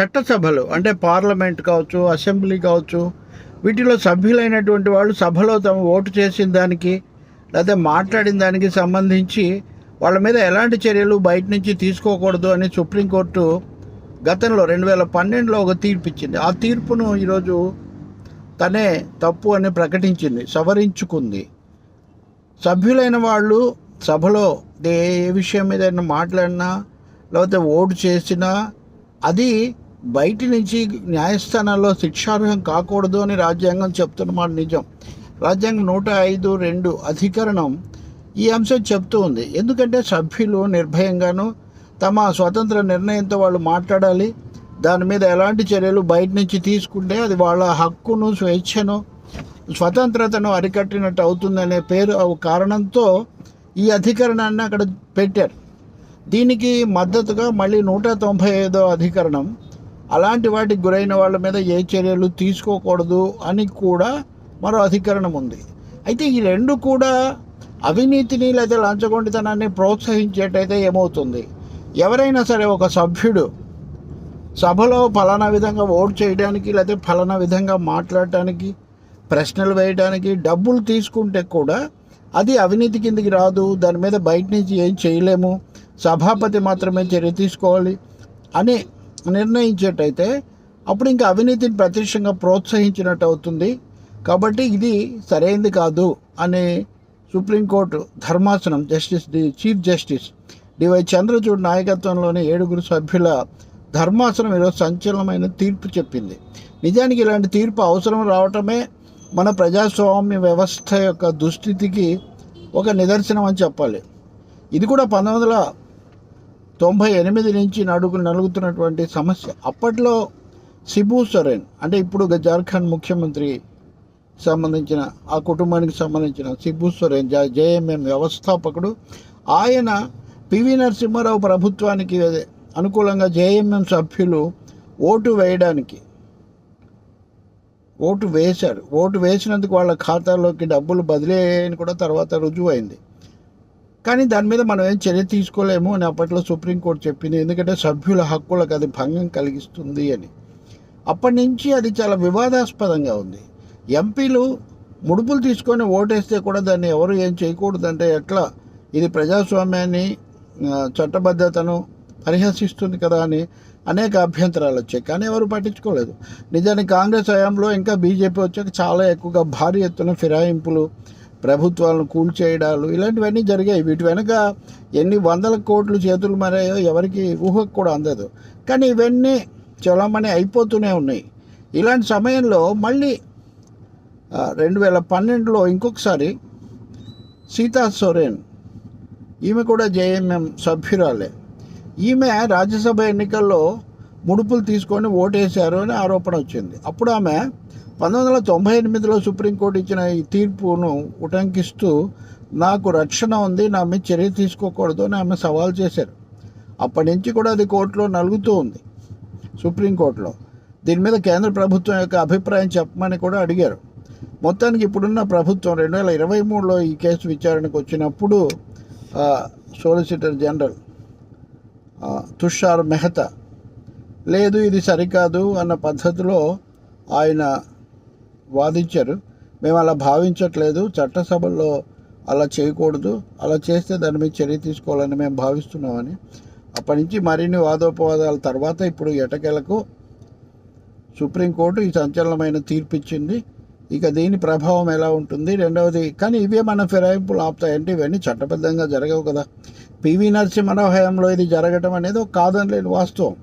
చట్టసభలు అంటే పార్లమెంట్ కావచ్చు అసెంబ్లీ కావచ్చు వీటిలో సభ్యులైనటువంటి వాళ్ళు సభలో తమ ఓటు చేసిన దానికి లేదా మాట్లాడిన దానికి సంబంధించి వాళ్ళ మీద ఎలాంటి చర్యలు బయట నుంచి తీసుకోకూడదు అని సుప్రీంకోర్టు గతంలో రెండు వేల పన్నెండులో ఒక తీర్పు ఇచ్చింది ఆ తీర్పును ఈరోజు తనే తప్పు అని ప్రకటించింది సవరించుకుంది. సభ్యులైన వాళ్ళు సభలో ఏ విషయం మీద మాట్లాడినా లేకపోతే ఓటు చేసినా అది బయటి నుంచి న్యాయస్థానాల్లో శిక్షార్హం కాకూడదు అని రాజ్యాంగం చెప్తున్న మాట నిజం. రాజ్యాంగం నూట ఐదు రెండు అధికరణం ఈ అంశం చెప్తూ ఉంది. ఎందుకంటే సభ్యులు నిర్భయంగాను తమ స్వతంత్ర నిర్ణయంతో వాళ్ళు మాట్లాడాలి. దాని మీద ఎలాంటి చర్యలు బయట నుంచి తీసుకుంటే అది వాళ్ళ హక్కును స్వేచ్ఛను స్వతంత్రతను అరికట్టినట్టు అవుతుందనే పేరు ఆ కారణంతో ఈ అధికరణాన్ని అక్కడ పెట్టారు. దీనికి మద్దతుగా మళ్ళీ నూట తొంభై ఐదో అధికరణం అలాంటి వాటికి గురైన వాళ్ళ మీద ఏ చర్యలు తీసుకోకూడదు అని కూడా మరో అధికరణం ఉంది. అయితే ఈ రెండు కూడా అవినీతిని లేదా లంచగొండితనాన్ని ప్రోత్సహించేటైతే ఏమవుతుంది? ఎవరైనా సరే ఒక సభ్యుడు సభలో ఫలానా విధంగా ఓటు చేయడానికి లేదా ఫలానా విధంగా మాట్లాడటానికి ప్రశ్నలు వేయడానికి డబ్బులు తీసుకుంటే కూడా అది అవినీతి కిందికి రాదు. దాని మీద బయట నుంచి ఏం చేయలేము. సభాపతి మాత్రమే చర్య తీసుకోవాలి అని నిర్ణయించేటైతే అప్పుడు ఇంకా అవినీతిని ప్రత్యక్షంగా ప్రోత్సహించినట్టు అవుతుంది. కాబట్టి ఇది సరైనది కాదు అని సుప్రీంకోర్టు ధర్మాసనం justice D chief justice DY Chandrachud నాయకత్వంలోని ఏడుగురు సభ్యుల ధర్మాసనం ఈరోజు సంచలనమైన తీర్పు చెప్పింది. నిజానికి ఇలాంటి తీర్పు అవసరం రావటమే మన ప్రజాస్వామ్య వ్యవస్థ యొక్క దుస్థితికి ఒక నిదర్శనం అని చెప్పాలి. ఇది కూడా పంతొమ్మిది వందల తొంభై ఎనిమిది నుంచి నడుగు నలుగుతున్నటువంటి సమస్య. అప్పట్లో సిబు సొరెన్ అంటే ఇప్పుడు జార్ఖండ్ ముఖ్యమంత్రి సంబంధించిన ఆ కుటుంబానికి సంబంధించిన సిబు సొరెన్ జ- జేఎంఎం వ్యవస్థాపకుడు. ఆయన పివి నరసింహారావు ప్రభుత్వానికి అనుకూలంగా జేఎంఎం సభ్యులు ఓటు వేయడానికి ఓటు వేశారు. ఓటు వేసినందుకు వాళ్ళ ఖాతాలోకి డబ్బులు బదిలీ అని కూడా తర్వాత రుజువు అయింది కానీ దాని మీద మనం ఏం చర్య తీసుకోలేము అని అప్పట్లో సుప్రీంకోర్టు చెప్పింది. ఎందుకంటే సభ్యుల హక్కులకు అది భంగం కలిగిస్తుంది అని. అప్పటి నుంచి అది చాలా వివాదాస్పదంగా ఉంది. ఎంపీలు ముడుపులు తీసుకొని ఓటేస్తే కూడా దాన్ని ఎవరు ఏం చేయకూడదంటే ఎట్లా ఇది ప్రజాస్వామ్యాన్ని చట్టబద్ధతను పరిహసిస్తుంది కదా అని అనేక అభ్యంతరాలు వచ్చాయి. కానీ ఎవరు పట్టించుకోలేదు. నిజానికి కాంగ్రెస్ హయాంలో ఇంకా బీజేపీ వచ్చాక చాలా ఎక్కువగా భారీ ఎత్తున ఫిరాయింపులు ప్రభుత్వాలను కూల్చేయడాలు ఇలాంటివన్నీ జరిగాయి. వీటి వెనుక ఎన్ని వందల కోట్లు చేతులు మారాయో ఎవరికి ఊహకు కూడా అందదు. కానీ ఇవన్నీ చలామణి అయిపోతూనే ఉన్నాయి. ఇలాంటి సమయంలో మళ్ళీ రెండు వేల పన్నెండులో ఇంకొకసారి సీతా సోరెన్ ఈమె కూడా జేఎంఎం సభ్యురాలే. ఈమె రాజ్యసభ ఎన్నికల్లో ముడుపులు తీసుకొని ఓటేశారు అని ఆరోపణ వచ్చింది. అప్పుడు ఆమె పంతొమ్మిది వందల తొంభై ఎనిమిదిలో సుప్రీంకోర్టు ఇచ్చిన ఈ తీర్పును ఉటంకిస్తూ నాకు రక్షణ ఉంది నా మీద చర్య తీసుకోకూడదు అని ఆమె సవాల్ చేశారు. అప్పటి నుంచి కూడా అది కోర్టులో నలుగుతూ ఉంది సుప్రీంకోర్టులో. దీని మీద కేంద్ర ప్రభుత్వం యొక్క అభిప్రాయం చెప్పమని కూడా అడిగారు. మొత్తానికి ఇప్పుడున్న ప్రభుత్వం రెండు వేల ఇరవై మూడులో ఈ కేసు విచారణకు వచ్చినప్పుడు సోలిసిటర్ జనరల్ తుషార్ మెహతా లేదు ఇది సరికాదు అన్న పద్ధతిలో ఆయన వాదించారు. మేము అలా భావించట్లేదు. చట్టసభల్లో అలా చేయకూడదు. అలా చేస్తే దాని మీద చర్య తీసుకోవాలని మేము భావిస్తున్నామని. అప్పటి నుంచి మరిన్ని వాదోపవాదాల తర్వాత ఇప్పుడు ఎటకెలకు సుప్రీంకోర్టు ఈ సంచలనమైన తీర్పిచ్చింది. ఇక దీని ప్రభావం ఎలా ఉంటుంది? రెండవది కానీ ఇవే మన ఫిరాయింపులు ఆపుతాయంటే ఇవన్నీ చట్టబద్ధంగా జరగవు కదా. పివి నరసింహరావు హయాంలో ఇది జరగటం అనేది ఒక కాదని లేని వాస్తవం.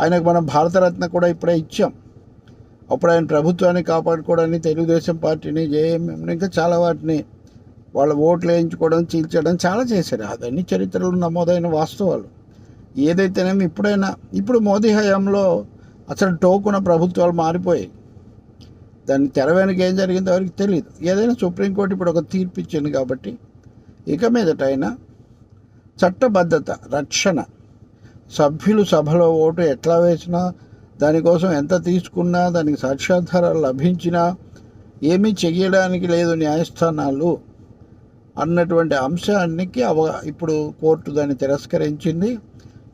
ఆయనకు మనం భారతరత్న కూడా ఇప్పుడే ఇచ్చాం. అప్పుడు ఆయన ప్రభుత్వాన్ని కాపాడుకోవడానికి తెలుగుదేశం పార్టీని జేఎంఎంని ఇంకా చాలా వాటిని వాళ్ళ ఓట్లు వేయించుకోవడం చీల్చడం చాలా చేశారు. అదన్నీ చరిత్రలో నమోదైన వాస్తవాలు. ఏదైతేనేమి ఇప్పుడైనా ఇప్పుడు మోదీ హయాంలో అసలు టోకున ప్రభుత్వాలు మారిపోయాయి. దాన్ని తెర వెనక ఏం జరిగిందో ఎవరికి తెలియదు ఏదైనా సుప్రీంకోర్టు ఇప్పుడు ఒక తీర్పు ఇచ్చింది కాబట్టి ఇక మీదట అయినా చట్టబద్ధత రక్షణ సభ్యులు సభలో ఓటు ఎట్లా వేసినా దానికోసం ఎంత తీసుకున్నా దానికి సాక్ష్యాధారాలు లభించినా ఏమీ చెయ్యడానికి లేదు న్యాయస్థానాలు అన్నటువంటి అంశానికి అవ ఇప్పుడు కోర్టు దాన్ని తిరస్కరించింది.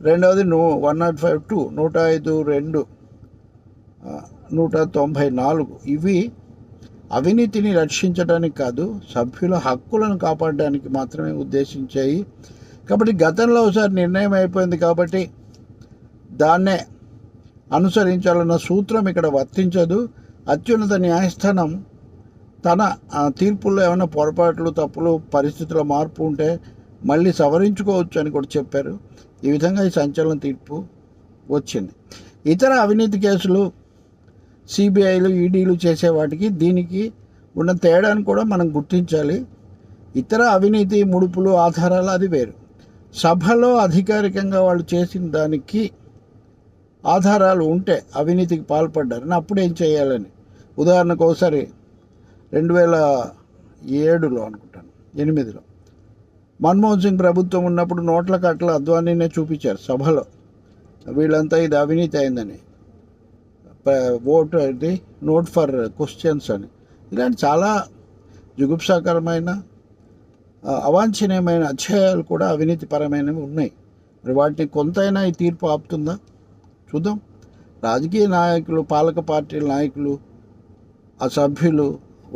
రెండవది నూ వన్ నాట్ ఫైవ్ టూ నూట ఐదు రెండు నూట తొంభై నాలుగు. ఇవి అవినీతిని రక్షించడానికి కాదు సభ్యుల హక్కులను కాపాడడానికి మాత్రమే ఉద్దేశించాయి. కాబట్టి గతంలో ఒకసారి నిర్ణయం అయిపోయింది కాబట్టి దాన్నే అనుసరించాలన్న సూత్రం ఇక్కడ వర్తించదు. అత్యున్నత న్యాయస్థానం తన తీర్పుల్లో ఏమైనా పొరపాట్లు తప్పులు పరిస్థితుల మార్పు ఉంటే మళ్ళీ సవరించుకోవచ్చు అని కూడా చెప్పారు. ఈ విధంగా ఈ సంచలన తీర్పు వచ్చింది. ఇతర అవినీతి కేసులు సిబిఐలు ఈడీలు చేసే వాటికి దీనికి ఉన్న తేడాను కూడా మనం గుర్తించాలి. ఇతర అవినీతి ముడుపులు ఆధారాలు అది వేరు. సభలో అధికారికంగా వాళ్ళు చేసిన దానికి ఆధారాలు ఉంటే అవినీతికి పాల్పడ్డారని అప్పుడు ఏం చేయాలని? ఉదాహరణకు ఒకసారి రెండు వేల ఏడులో అనుకుంటాను ఎనిమిదిలో. మన్మోహన్ సింగ్ ప్రభుత్వం ఉన్నప్పుడు నోట్ల కట్ల అద్వానీనే చూపించారు సభలో. వీళ్ళంతా ఇది అవినీతి అయిందని. ఓట్ ఇది నోట్ ఫర్ క్వశ్చన్స్ అని. ఇలాంటి చాలా జుగుప్సాకరమైన అవాంఛనీయమైన అధ్యాయాలు కూడా అవినీతిపరమైనవి ఉన్నాయి. మరి వాటిని కొంతైనా ఈ తీర్పు ఆపుతుందా? చూద్దాం. రాజకీయ నాయకులు పాలక పార్టీల నాయకులు ఆ సభ్యులు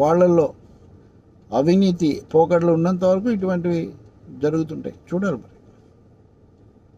వాళ్ళల్లో అవినీతి పోకడలు ఉన్నంత వరకు ఇటువంటివి జరుగుతుంటాయి. చూడాలి